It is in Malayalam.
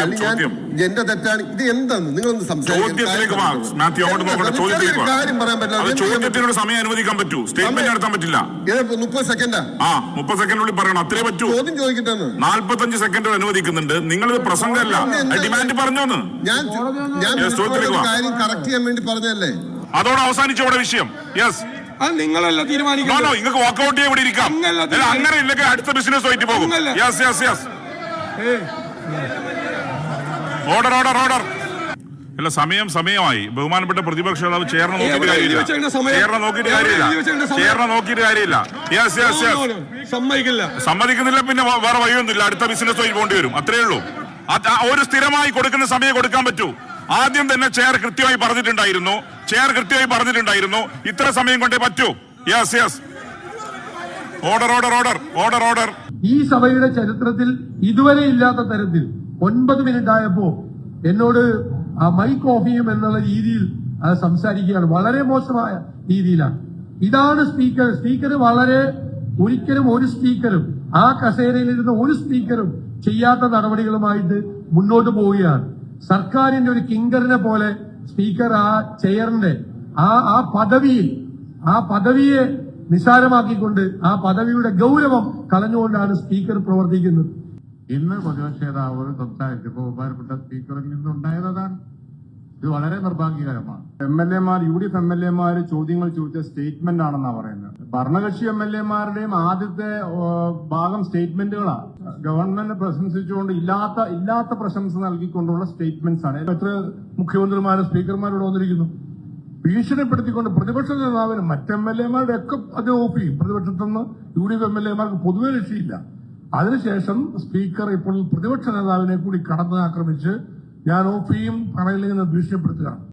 അല്ല, ഞാൻ എന്റെ തെറ്റാണ്. ഇത് എന്താണ് അത് ചോദ്യത്തിനോട് സമയം അനുവദിക്കാൻ പറ്റൂ. സ്റ്റേറ്റ്മെന്റ് നടത്താൻ പറ്റില്ല. മുപ്പത് സെക്കൻഡാ ആ? മുപ്പത് സെക്കൻഡിനുള്ളിൽ പറയണം. അത്രേ പറ്റൂ. ചോദ്യം ചോദിക്കട്ടെ സെക്കൻഡ് അനുവദിക്കുന്നുണ്ട്. നിങ്ങളിത് പ്രസംഗമല്ല. ഡിമാൻഡ് പറഞ്ഞോന്ന്. ഞാൻ ഞാൻ കാര്യം കറക്റ്റ് ചെയ്യാൻ വേണ്ടി പറഞ്ഞല്ലേ അതോടെ അവസാനിച്ചു അവിടെ വിഷയം. യെസ് നിങ്ങളല്ല നോ നിങ്ങൾക്ക് വാക്കൗട്ട് ചെയ്യാൻ ഇവിടെ ഇരിക്കാം. അങ്ങനെ ഇല്ലെങ്കിൽ അടുത്ത ബിസിനസ് ആയിട്ട് പോകും. Yes yes yes order order order അല്ല സമയം സമയമായി. ബഹുമാനപ്പെട്ട പ്രതിപക്ഷ നേതാവ് ചേർന്ന് നോക്കിയിട്ട് കാര്യമില്ല. ചേർന്ന് നോക്കിയിട്ട് കാര്യമില്ല? ചേർന്ന് നോക്കിയിട്ട് കാര്യമില്ല. Yes yes yes. സമ്മതിക്കില്ല. സമ്മതിക്കുന്നില്ല പിന്നെ വേറെ വഴിയൊന്നുമില്ല. അടുത്ത ബിസിനസ് വഴി പോകേണ്ടി വരും. അത്രേ ഉള്ളൂ. ഒരു സ്ഥിരമായി കൊടുക്കുന്ന സമയം കൊടുക്കാൻ പറ്റൂ. ആദ്യം തന്നെ ചെയർ കൃത്യമായി പറഞ്ഞിട്ടുണ്ടായിരുന്നു. ചെയർ കൃത്യമായി പറഞ്ഞിട്ടുണ്ടായിരുന്നു. ഇത്ര സമയം കൊണ്ടേ പറ്റൂ. Yes yes order order order order order ഈ സഭയുടെ ചരിത്രത്തിൽ ഇതുവരെ ഇല്ലാത്ത തരത്തിൽ ഒൻപത് മിനിറ്റ് ആയപ്പോ എന്നോട് ആ മൈക്ക് ഓഫ് ചെയ്യും എന്നുള്ള രീതിയിൽ സംസാരിക്കുകയാണ്. വളരെ മോശമായ രീതിയിലാണ്. ഇതാണ് സ്പീക്കർ സ്പീക്കർ വളരെ ഒരിക്കലും ഒരു സ്പീക്കറും ആ കസേരയിലിരുന്ന ഒരു സ്പീക്കറും ചെയ്യാത്ത നടപടികളുമായിട്ട് മുന്നോട്ട് പോവുകയാണ്. സർക്കാരിന്റെ ഒരു കിങ്കറിനെ പോലെ സ്പീക്കർ ആ ചെയറിന്റെ ആ ആ പദവിയിൽ ആ പദവിയെ നിസ്സാരമാക്കിക്കൊണ്ട് ആ പദവിയുടെ ഗൗരവം കളഞ്ഞുകൊണ്ടാണ് സ്പീക്കർ പ്രവർത്തിക്കുന്നത്. ഇന്ന് പ്രതിപക്ഷ നേതാവ് സംസാരിച്ചപ്പോൾ ബഹുമാനപ്പെട്ട സ്പീക്കറിൽ നിന്നുണ്ടായതാണ് ഇത് വളരെ നിർഭാഗ്യകരമാണ്. എം എൽ എമാർ U D F M L എമാർ ചോദ്യങ്ങൾ ചോദിച്ച സ്റ്റേറ്റ്മെന്റ് ആണെന്നാണ് പറയുന്നത്. ഭരണകക്ഷി എം എൽ എമാരുടെയും ആദ്യത്തെ ഭാഗം സ്റ്റേറ്റ്മെന്റുകളാണ് ഗവൺമെന്റ് പ്രശംസിച്ചുകൊണ്ട് ഇല്ലാത്ത ഇല്ലാത്ത പ്രശംസ നൽകിക്കൊണ്ടുള്ള സ്റ്റേറ്റ്മെന്റ്സ് ആണ് എത്ര മുഖ്യമന്ത്രിമാരും സ്പീക്കർമാരോട് വന്നിരിക്കുന്നു. ഭീഷണിപ്പെടുത്തിക്കൊണ്ട് പ്രതിപക്ഷ നേതാവിന് മറ്റ് എം എൽ എമാരുടെ ഒക്കെ അത് ഓഫ് ചെയ്യും. പ്രതിപക്ഷത്തുനിന്ന് U D F M L എമാർക്ക് പൊതുവെ രക്ഷയില്ല. അതിനുശേഷം സ്പീക്കർ ഇപ്പോൾ പ്രതിപക്ഷ നേതാവിനെ കൂടി കടന്നാക്രമിച്ച് ഞാൻ ഓഫ് ചെയ്യും പറയില്ലെങ്കിൽ ഭീഷണിപ്പെടുത്തുകയാണ്.